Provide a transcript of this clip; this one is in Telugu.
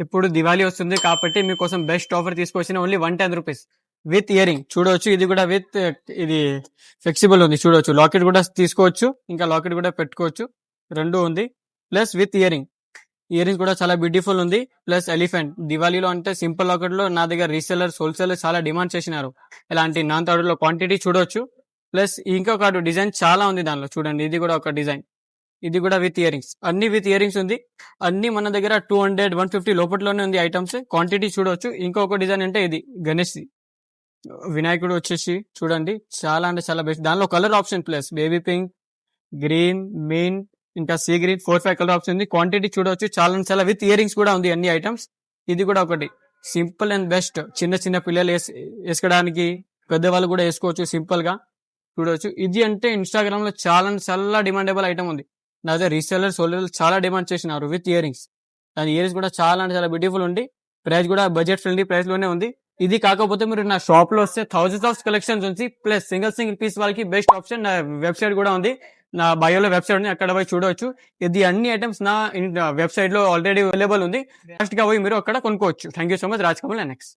ఇప్పుడు దివాళీ వస్తుంది కాబట్టి మీకోసం బెస్ట్ ఆఫర్ తీసుకొచ్చిన only one ten rupees with earring చూడవచ్చు ఇది కూడా విత్ uh, ఇది ఫ్లెక్సిబుల్ ఉంది. చూడవచ్చు లాకెట్ కూడా తీసుకోవచ్చు. ఇంకా లాకెట్ కూడా పెట్టుకోవచ్చు. రెండు ఉంది. ప్లస్ విత్ ఇయరింగ్ ఇయరింగ్ కూడా చాలా బ్యూటిఫుల్ ఉంది. ప్లస్ ఎలిఫెంట్ దివాళీలో అంటే సింపుల్ లాకెట్లో నా దగ్గర రీసెలర్స్ హోల్సేలర్ చాలా డిమాండ్ చేసినారు. ఇలాంటి నాన్ థర్డ్లో క్వాంటిటీ చూడవచ్చు ప్లస్ ఇంకొక డిజైన్ చాలా ఉంది దానిలో. చూడండి. ఇది కూడా ఒక డిజైన్ ఇది కూడా విత్ ఇయరింగ్స్ అన్ని విత్ ఇయరింగ్స్ ఉంది. అన్ని మన దగ్గర టూ హండ్రెడ్ వన్ ఫిఫ్టీ లోపట్లోనే ఉంది ఐటమ్స్ క్వాంటిటీ చూడవచ్చు ఇంకొక డిజైన్ అంటే ఇది గణేష్ వినాయకుడు వచ్చేసి చూడండి. చాలా అంటే చాలా బెస్ట్ దానిలో colour option plus baby pink green mean ఇంకా sea green four five colour option ఉంది. క్వాంటిటీ చూడవచ్చు చాలా చాలా విత్ ఇయరింగ్స్ కూడా ఉంది అన్ని ఐటమ్స్ ఇది కూడా ఒకటి. సింపుల్ అండ్ బెస్ట్ చిన్న చిన్న పిల్లలు వేస్ వేసుకోవడానికి పెద్దవాళ్ళు కూడా వేసుకోవచ్చు సింపుల్గా చూడవచ్చు ఇది అంటే ఇన్స్టాగ్రామ్లో చాలా అంటే చాలా డిమాండబుల్ ఐటమ్ ఉంది. నా దగ్గర రీసెలర్ సోలర్ చాలా డిమాండ్ చేసినారు విత్ ఇయరింగ్స్ దాని ఇయరింగ్స్ కూడా చాలా అంటే చాలా బ్యూటిఫుల్ ఉంది ప్రైస్ కూడా బడ్జెట్ ఫ్రెండ్లీ ప్రైస్లోనే ఉంది. ఇది కాకపోతే మీరు నా షాప్లో వస్తే థౌసండ్స్ ఆఫ్ కలెక్షన్స్ ఉంది ప్లస్ సింగిల్ సింగిల్ పీస్ వాళ్ళకి బెస్ట్ ఆప్షన్ నా వెబ్సైట్ కూడా ఉంది. నా బయోలో వెబ్సైట్ ఉంది అక్కడ పోయి చూడవచ్చు ఇది అన్ని ఐటమ్స్ నా వెబ్సైట్లో ఆల్రెడీ అవైలబుల్ ఉంది. ఫస్ట్గా పోయి మీరు అక్కడ కొనుక్కోవచ్చు. Thank you so much Raj Kamal next